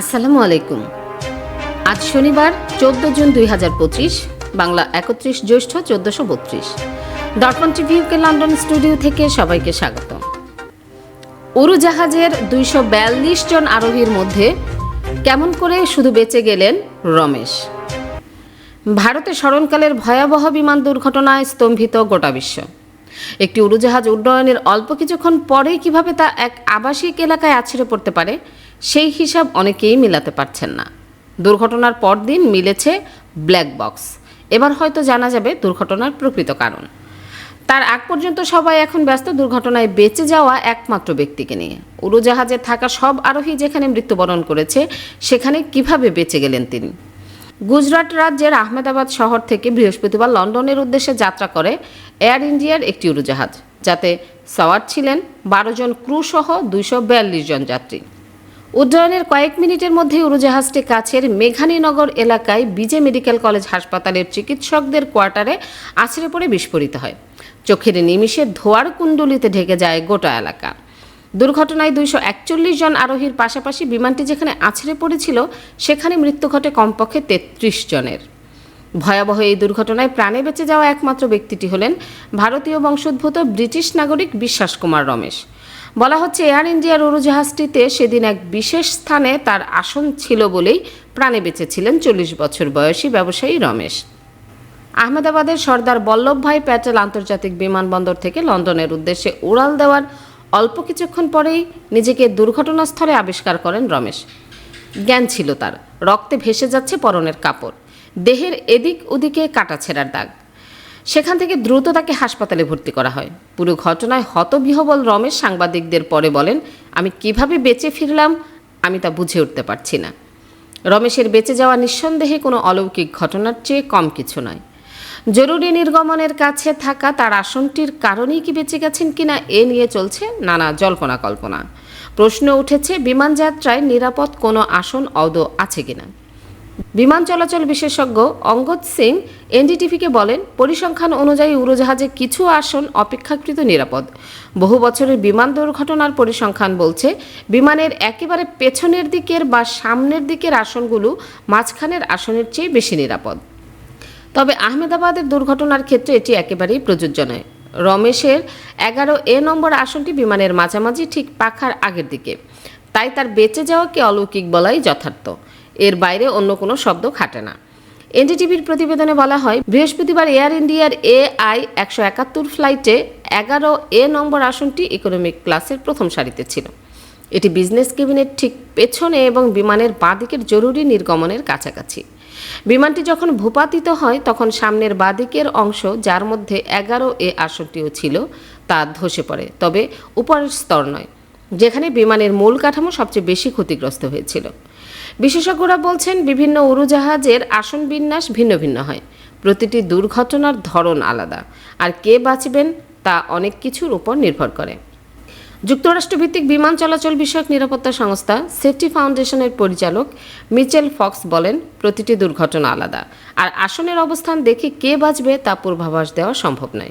আসসালামু আলাইকুম। আজ শনিবার, চোদ্দ জুন দুই হাজার পঁচিশ, বাংলা একত্রিশ জ্যৈষ্ঠ চোদ্দশো বত্রিশ। দর্পণ টিভি ইউকে লন্ডন স্টুডিও থেকে সবাইকে স্বাগত উড়োজাহাজের দুইশো বিয়াল্লিশ জন আরোহীর মধ্যে কেমন করে শুধু বেঁচে গেলেন রমেশ? ভারতে স্মরণকালের ভয়াবহ বিমান দুর্ঘটনায় স্তম্ভিত গোটা বিশ্ব। একটি উড়োজাহাজ উড্ডয়নের অল্প কিছুক্ষণ পরেই কীভাবে তা এক আবাসিক এলাকায় আছড়ে পড়তে পারে সেই হিসাব অনেকেই মিলাতে পারছেন না। দুর্ঘটনার পরদিন মিলেছে ব্ল্যাক বক্স। এবার হয়তো জানা যাবে দুর্ঘটনার প্রকৃত কারণ। তার আগ পর্যন্ত সবাই এখন ব্যস্ত, দুর্ঘটনায় বেঁচে যাওয়া একমাত্র ব্যক্তিকে নিয়ে। উড়োজাহাজে থাকা সব আরোহী যেখানে মৃত্যুবরণ করেছে, সেখানে কীভাবে বেঁচে গেলেন তিনি? গুজরাট রাজ্যের আহমেদাবাদ শহর থেকে বৃহস্পতিবার লন্ডনের উদ্দেশ্যে যাত্রা করে এয়ার ইন্ডিয়ার একটি উড়োজাহাজ, যাতে সওয়ার ছিলেন বারো জন ক্রু সহ দুইশো বিয়াল্লিশ জন যাত্রী। উড্ডয়নের কয়েক মিনিটের মধ্যেই উড়োজাহাজটি কাছের মেঘানীনগর এলাকায় বিজে মেডিকেল কলেজ হাসপাতালের চিকিৎসকদের কোয়ার্টারে আছড়ে পড়ে বিস্ফোরিত হয়। চোখের নিমিষে ধোয়ার কুণ্ডলিতে ঢেকে যায় গোটা এলাকা। দুর্ঘটনায় দুইশো একচল্লিশ জন আরোহীর পাশাপাশি বিমানটি যেখানে আছড়ে পড়েছিল, সেখানে মৃত্যু ঘটে কমপক্ষে তেত্রিশ জনের। ভয়াবহ এই দুর্ঘটনায় প্রাণে বেঁচে যাওয়া একমাত্র ব্যক্তিটি হলেন ভারতীয় বংশোদ্ভূত ব্রিটিশ নাগরিক বিশ্বাস কুমার রমেশ। বলা হচ্ছে, এয়ার ইন্ডিয়ার উড়োজাহাজটিতে সেদিন এক বিশেষ স্থানে তার আসন ছিল বলেই প্রাণে বেঁচেছিলেন চল্লিশ বছর বয়সী ব্যবসায়ী রমেশ। আহমেদাবাদের সর্দার বল্লভভাই প্যাটেল আন্তর্জাতিক বিমানবন্দর থেকে লন্ডনের উদ্দেশ্যে উড়াল দেওয়ার অল্প কিছুক্ষণ পরেই নিজেকে দুর্ঘটনাস্থলে আবিষ্কার করেন রমেশ। জ্ঞান ছিল তার, রক্তে ভেসে যাচ্ছে পরনের কাপড়। দেহের এদিক ওদিকে কাটাছেঁড়ার দাগ। সেখান থেকে দ্রুত তাকে হাসপাতালে ভর্তি করা হয়। পুরো ঘটনায় হতবিহবল রমেশ সাংবাদিকদের পরে বলেন, আমি কীভাবে বেঁচে ফিরলাম, আমি তা বুঝে উঠতে পারছি না। রমেশের বেঁচে যাওয়া নিঃসন্দেহে কোনো অলৌকিক ঘটনার চেয়ে কম কিছু নয়। জরুরি নির্গমনের কাছে থাকা তার আসনটির কারণেই কি বেঁচে গেছেন কিনা এ নিয়ে চলছে নানা জল্পনা কল্পনা। প্রশ্ন উঠেছে বিমান যাত্রায় নিরাপদ কোনো আসন অদ আছে কিনা? বিমান চলাচল বিশেষজ্ঞ অঙ্গদ সিং এনডিটিভিকে বলেন, পরিসংখ্যান অনুযায়ী উড়োজাহাজে কিছু আসন অপেক্ষাকৃত নিরাপদ। বহু বছরের বিমান দুর্ঘটনার পরিসংখ্যান বলছে, বিমানের একেবারে পেছনের দিকের বা সামনের দিকের আসনগুলো মাঝখানের আসনের চেয়ে বেশি নিরাপদ। তবে আহমেদাবাদের দুর্ঘটনার ক্ষেত্রে এটি একেবারেই প্রযোজ্য নয়। রমেশের এগারো এ নম্বর আসনটি বিমানের মাঝামাঝি ঠিক পাখার আগের দিকে। তাই তার বেঁচে যাওয়াকে অলৌকিক বলাই যথার্থ। এর বাইরে অন্য কোনো শব্দ খাটে না। এনডিটিভির প্রতিবেদনে বলা হয়, বৃহস্পতিবার এয়ার ইন্ডিয়ার এ আই একশো একাত্তর ফ্লাইটে এগারো এ নম্বর আসনটি ইকোনমিক ক্লাসের প্রথম সারিতে ছিল। এটি বিজনেস কেবিনের ঠিক পেছনে এবং বিমানের বাঁদিকের জরুরি নির্গমনের কাছাকাছি। বিমানটি যখন ভূপাতিত হয়, তখন সামনের বাঁদিকের অংশ, যার মধ্যে এগারো এ আসনটিও ছিল, তা ধসে পড়ে, তবে উপরের স্তর নয়, যেখানে বিমানের মূল কাঠামো সবচেয়ে বেশি ক্ষতিগ্রস্ত হয়েছিল। বিশেষজ্ঞরা বলছেন, বিভিন্ন উড়োজাহাজের আসন বিন্যাস ভিন্ন ভিন্ন হয়। প্রতিটি দুর্ঘটনার ধরন আলাদা। আর কে বাঁচবেন তা অনেক কিছুর উপর নির্ভর করে। যুক্তরাষ্ট্রভিত্তিক বিমান চলাচল বিষয়ক নিরাপত্তা সংস্থা সেফটি ফাউন্ডেশনের পরিচালক মিচেল ফক্স বলেন, প্রতিটি দুর্ঘটনা আলাদা। আর আসনের অবস্থান দেখে কে বাঁচবে তা পূর্বাভাস দেওয়া সম্ভব নয়।